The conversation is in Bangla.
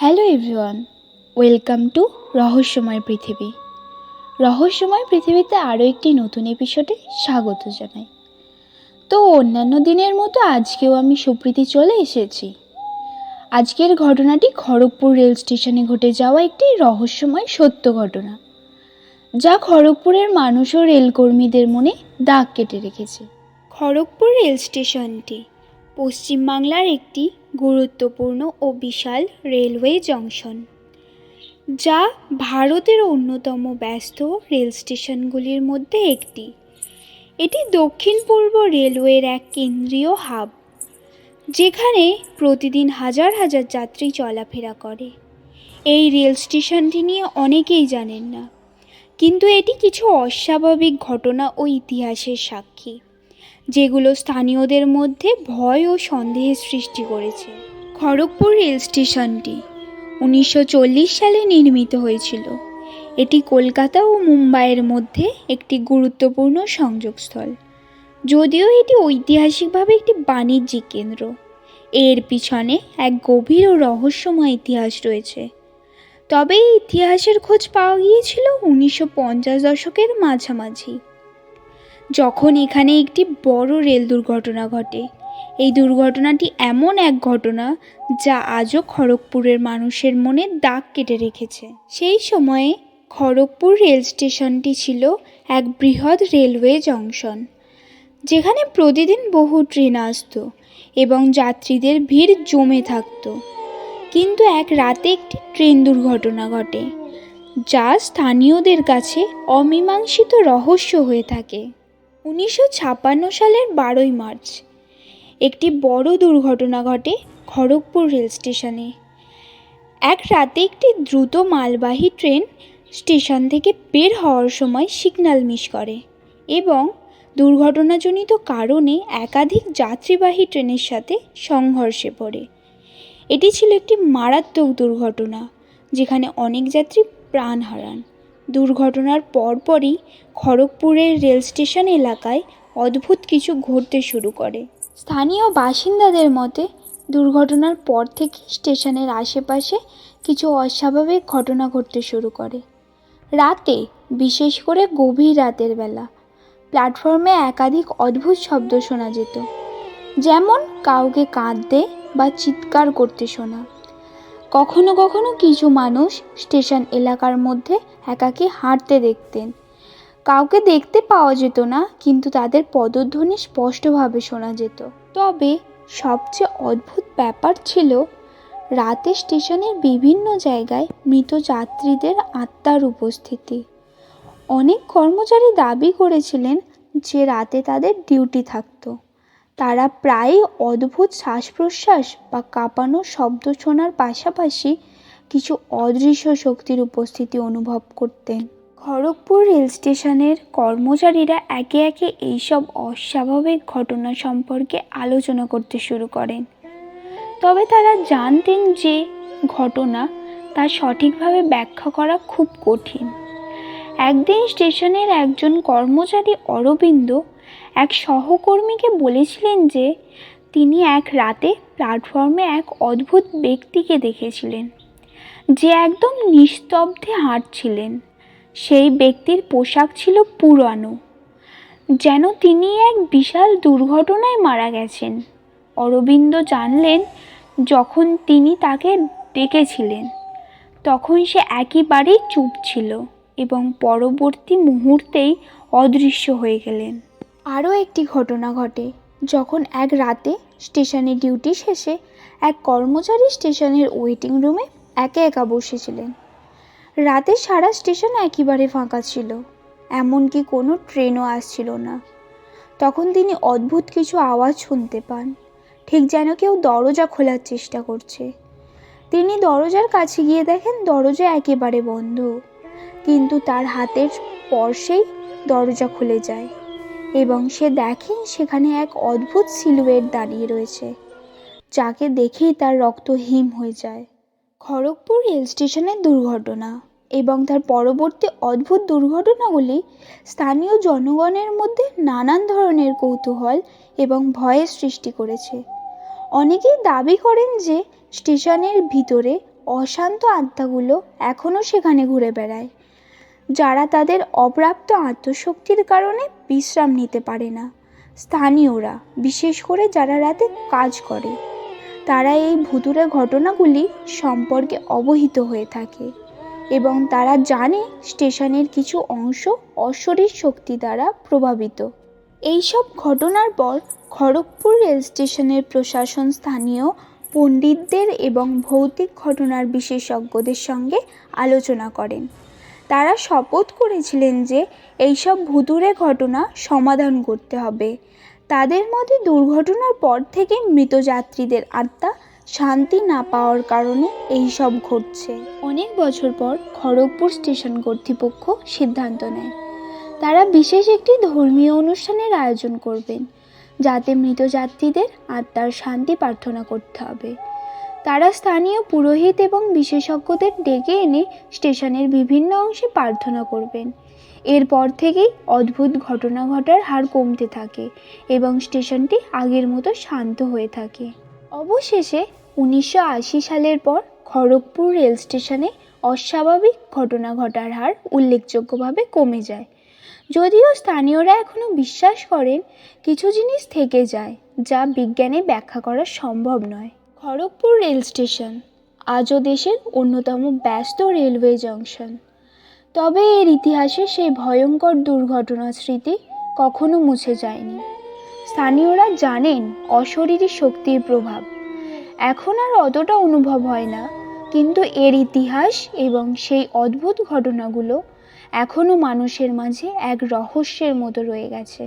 হ্যালো এভরিওয়ান ওয়েলকাম টু রহস্যময় পৃথিবী রহস্যময় পৃথিবীতে আরও একটি নতুন এপিসোডে স্বাগত জানাই। তো অন্যান্য দিনের মতো আজকেও আমি সুপ্রীতি চলে এসেছি। আজকের ঘটনাটি খড়গপুর রেল স্টেশনে ঘটে যাওয়া একটি রহস্যময় সত্য ঘটনা, যা খড়গপুরের মানুষ ও রেলকর্মীদের মনে দাগ কেটে রেখেছে। খড়গপুর রেল স্টেশনটি পশ্চিমবাংলার একটি গুরুত্বপূর্ণ ও বিশাল রেলওয়ে জংশন, যা ভারতের অন্যতম ব্যস্ত রেল স্টেশনগুলির মধ্যে একটি। এটি দক্ষিণ পূর্ব রেলওয়ের এক কেন্দ্রীয় হাব, যেখানে প্রতিদিন হাজার হাজার যাত্রী চলাফেরা করে। এই রেল স্টেশনটি নিয়ে অনেকেই জানেন না, কিন্তু এটি কিছু অস্বাভাবিক ঘটনা ও ইতিহাসের সাক্ষী। যেগুলো স্থানীয়দের মধ্যে ভয় ও সন্দেহের সৃষ্টি করেছে। খড়গপুর রেল স্টেশনটি উনিশশো চল্লিশ সালে নির্মিত হয়েছিল। এটি কলকাতা ও মুম্বাইয়ের মধ্যে একটি গুরুত্বপূর্ণ সংযোগস্থল। যদিও এটি ঐতিহাসিকভাবে একটি বাণিজ্যিক কেন্দ্র, এর পিছনে এক গভীর ও রহস্যময় ইতিহাস রয়েছে। তবে এই ইতিহাসের খোঁজ পাওয়া গিয়েছিল উনিশশো পঞ্চাশ দশকের মাঝামাঝি। যখন এখানে একটি বড় রেল দুর্ঘটনা ঘটে। এই দুর্ঘটনাটি এমন এক ঘটনা যা আজও খড়গপুরের মানুষের মনে দাগ কেটে রেখেছে। সেই সময়ে খড়গপুর রেল স্টেশনটি ছিল এক বৃহৎ রেলওয়ে জংশন, যেখানে প্রতিদিন বহু ট্রেন আসতো এবং যাত্রীদের ভিড় জমে থাকত। কিন্তু এক রাতে একটি ট্রেন দুর্ঘটনা ঘটে, যা স্থানীয়দের কাছে অমীমাংসিত রহস্য হয়ে থাকে। উনিশশো সালের বারোই মার্চ। একটি বড় দুর্ঘটনা ঘটে খড়গপুর রেল স্টেশনে। এক রাতে একটি দ্রুত মালবাহী ট্রেন স্টেশন থেকে বের হওয়ার সময় সিগন্যাল মিস করে এবং দুর্ঘটনাজনিত কারণে একাধিক যাত্রীবাহী ট্রেনের সাথে সংঘর্ষে পড়ে। এটি ছিল একটি মারাত্মক দুর্ঘটনা, যেখানে অনেক যাত্রী প্রাণ হারান। দুর্ঘটনার পরপরই খড়গপুরের রেল স্টেশন এলাকায় অদ্ভুত কিছু ঘটতে শুরু করে। স্থানীয় বাসিন্দাদের মতে, দুর্ঘটনার পর থেকে স্টেশনের আশেপাশে কিছু অস্বাভাবিক ঘটনা ঘটতে শুরু করে। রাতে, বিশেষ করে গভীর রাতের বেলা, প্ল্যাটফর্মে একাধিক অদ্ভুত শব্দ শোনা যেত। যেমন, কাউকে কাঁদতে বা চিৎকার করতে শোনা। কখনো কখনো কিছু মানুষ স্টেশন এলাকার মধ্যে একাকী হাঁটতে দেখতেন। কাউকে দেখতে পাওয়া যেত না, কিন্তু তাদের পদধ্বনি স্পষ্টভাবে শোনা যেত। তবে সবচেয়ে অদ্ভুত ব্যাপার ছিল, রাতে স্টেশনের বিভিন্ন জায়গায় মৃত যাত্রীদের আত্মার উপস্থিতি। অনেক কর্মচারী দাবি করেছিলেন যে রাতে তাদের ডিউটি থাকতো। তারা প্রায়ই অদ্ভুত শ্বাস প্রশ্বাস বা কাঁপানো শব্দ শোনার পাশাপাশি কিছু অদৃশ্য শক্তির উপস্থিতি অনুভব করতেন। খড়গপুর রেল স্টেশনের কর্মচারীরা একে একে এইসব অস্বাভাবিক ঘটনা সম্পর্কে আলোচনা করতে শুরু করেন। তবে তারা জানতেন যে ঘটনা তা সঠিকভাবে ব্যাখ্যা করা খুব কঠিন। একদিন স্টেশনের একজন কর্মচারী অরবিন্দ এক সহকর্মীকে বলেছিলেন যে তিনি এক রাতে প্ল্যাটফর্মে এক অদ্ভুত ব্যক্তিকে দেখেছিলেন, যে একদম নিস্তব্ধে হাঁটছিলেন। সেই ব্যক্তির পোশাক ছিল পুরানো, যেন তিনি এক বিশাল দুর্ঘটনায় মারা গেছেন। অরবিন্দ জানলেন যখন তিনি তাকে ডেকেছিলেন, তখন সে একেবারেই চুপ ছিল এবং পরবর্তী মুহূর্তেই অদৃশ্য হয়ে গেলেন। আরও একটি ঘটনা ঘটে। যখন এক রাতে স্টেশনে ডিউটি শেষে এক কর্মচারী স্টেশনের ওয়েটিং রুমে একা একা বসেছিলেন। রাতে সারা স্টেশন একেবারে ফাঁকা ছিল। এমনকি কোনো ট্রেনও আসছিল না। তখন তিনি অদ্ভুত কিছু আওয়াজ শুনতে পান। ঠিক যেন কেউ দরজা খোলার চেষ্টা করছে। তিনি দরজার কাছে গিয়ে দেখেন দরজা একেবারে বন্ধ। কিন্তু তার হাতের স্পর্শেই দরজা খুলে যায়। এবং সে দেখে সেখানে এক অদ্ভুত সিলুয়েট দাঁড়িয়ে রয়েছে, যাকে দেখেই তার রক্ত হিম হয়ে যায়। খড়গপুর রেল স্টেশনের দুর্ঘটনা এবং তার পরবর্তী অদ্ভুত দুর্ঘটনাগুলি স্থানীয় জনগণের মধ্যে নানান ধরনের কৌতূহল এবং ভয়ের সৃষ্টি করেছে। অনেকেই দাবি করেন যে স্টেশনের ভিতরে অশান্ত আত্মাগুলো এখনও সেখানে ঘুরে বেড়ায়। যারা তাদের অপ্রাপ্ত আত্মশক্তির কারণে বিশ্রাম নিতে পারে না। স্থানীয়রা, বিশেষ করে যারা রাতে কাজ করে, তারা এই ভুতুরে ঘটনাগুলি সম্পর্কে অবহিত হয়ে থাকে এবং তারা জানে স্টেশনের কিছু অংশ অশরীর শক্তি দ্বারা প্রভাবিত। এইসব ঘটনার পর খড়গপুর রেল স্টেশনের প্রশাসন, স্থানীয় পণ্ডিতদের এবং ভৌতিক ঘটনার বিশেষজ্ঞদের সঙ্গে আলোচনা করেন। তারা শপথ করেছিলেন যে এইসব ভুতুরে ঘটনা সমাধান করতে হবে। তাদের মতে দুর্ঘটনার পর থেকে মৃত যাত্রীদের আত্মা শান্তি না পাওয়ার কারণে এই সব ঘটছে। অনেক বছর পর খড়গপুর স্টেশন কর্তৃপক্ষ সিদ্ধান্ত নেয়। তারা বিশেষ একটি ধর্মীয় অনুষ্ঠানের আয়োজন করবেন, যাতে মৃত যাত্রীদের আত্মার শান্তি প্রার্থনা করতে হবে। তারা স্থানীয় পুরোহিত এবং বিশেষজ্ঞদের ডেকে এনে স্টেশনের বিভিন্ন অংশে প্রার্থনা করবেন। এরপর থেকেই অদ্ভুত ঘটনা ঘটার হার কমতে থাকে এবং স্টেশনটি আগের মতো শান্ত হয়ে থাকে। অবশেষে উনিশশো আশি সালের পর খড়গপুর রেল স্টেশনে অস্বাভাবিক ঘটনা ঘটার হার উল্লেখযোগ্যভাবে কমে যায়। যদিও স্থানীয়রা এখনও বিশ্বাস করেন, কিছু জিনিস থেকে যায়, যা বিজ্ঞানে ব্যাখ্যা করা সম্ভব নয়। খড়গপুর রেল স্টেশন, আজও দেশের অন্যতম ব্যস্ত রেলওয়ে জংশন। তবে এর ইতিহাসে সেই ভয়ঙ্কর দুর্ঘটনার স্মৃতি কখনো মুছে যায়নি। স্থানীয়রা জানেন অশরীরী শক্তির প্রভাব। এখন আর অতটা অনুভব হয় না, কিন্তু এর ইতিহাস এবং সেই অদ্ভুত ঘটনাগুলো এখনও মানুষের মাঝে এক রহস্যের মতো রয়ে গেছে।